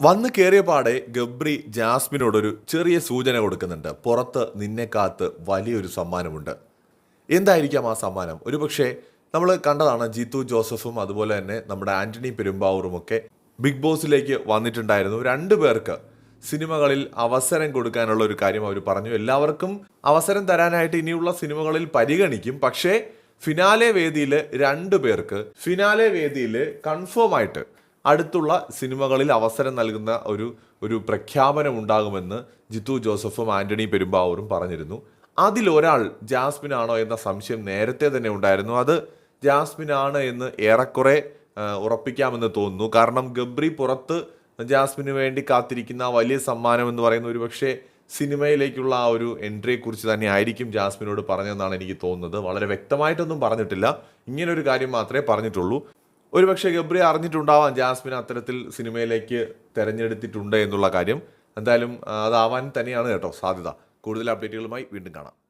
വന്ന് കയറിയ പാടെ ഗബ്രി ജാസ്മിനോടൊരു ചെറിയ സൂചന കൊടുക്കുന്നുണ്ട്. പുറത്ത് നിന്നെ കാത്ത് വലിയൊരു സമ്മാനമുണ്ട്. എന്തായിരിക്കാം ആ സമ്മാനം? ഒരുപക്ഷെ നമ്മൾ കണ്ടതാണ് ജീത്തു ജോസഫും അതുപോലെ തന്നെ നമ്മുടെ ആന്റണി പെരുമ്പാവൂറും ഒക്കെ ബിഗ് ബോസിലേക്ക് വന്നിട്ടുണ്ടായിരുന്നു. രണ്ടു പേർക്ക് സിനിമകളിൽ അവസരം കൊടുക്കാനുള്ള ഒരു കാര്യം അവർ പറഞ്ഞു. എല്ലാവർക്കും അവസരം തരാനായിട്ട് ഇനിയുള്ള സിനിമകളിൽ പരിഗണിക്കും. പക്ഷേ ഫിനാലെ വേദിയിൽ രണ്ടു പേർക്ക് ഫിനാലെ വേദിയിൽ കൺഫേം ആയിട്ട് അടുത്തുള്ള സിനിമകളിൽ അവസരം നൽകുന്ന ഒരു ഒരു പ്രഖ്യാപനം ഉണ്ടാകുമെന്ന് ജിത്തു ജോസഫും ആന്റണി പെരുമ്പാവൂരും പറഞ്ഞിരുന്നു. അതിലൊരാൾ ജാസ്മിൻ ആണോ എന്ന സംശയം നേരത്തെ തന്നെ ഉണ്ടായിരുന്നു. അത് ജാസ്മിൻ ആണ് എന്ന് ഏറെക്കുറെ ഉറപ്പിക്കാമെന്ന് തോന്നുന്നു. കാരണം ഗബ്രി പുറത്ത് ജാസ്മിന് വേണ്ടി കാത്തിരിക്കുന്ന വലിയ സമ്മാനം എന്ന് പറയുന്ന ഒരു പക്ഷേ സിനിമയിലേക്കുള്ള ആ ഒരു എൻട്രിയെ കുറിച്ച് തന്നെ ആയിരിക്കും ജാസ്മിനോട് പറഞ്ഞതെന്നാണ് എനിക്ക് തോന്നുന്നത്. വളരെ വ്യക്തമായിട്ടൊന്നും പറഞ്ഞിട്ടില്ല. ഇങ്ങനൊരു കാര്യം മാത്രമേ പറഞ്ഞിട്ടുള്ളൂ. ഒരുപക്ഷെ ഗബ്രി അറിഞ്ഞിട്ടുണ്ടാവാം ജാസ്മിൻ അത്തരത്തിൽ സിനിമയിലേക്ക് തിരഞ്ഞെടുത്തിട്ടുണ്ട് എന്നുള്ള കാര്യം. എന്തായാലും അതാവാൻ തന്നെയാണ് കേട്ടോ സാധ്യത. കൂടുതൽ അപ്ഡേറ്റുകളുമായി വീണ്ടും കാണാം.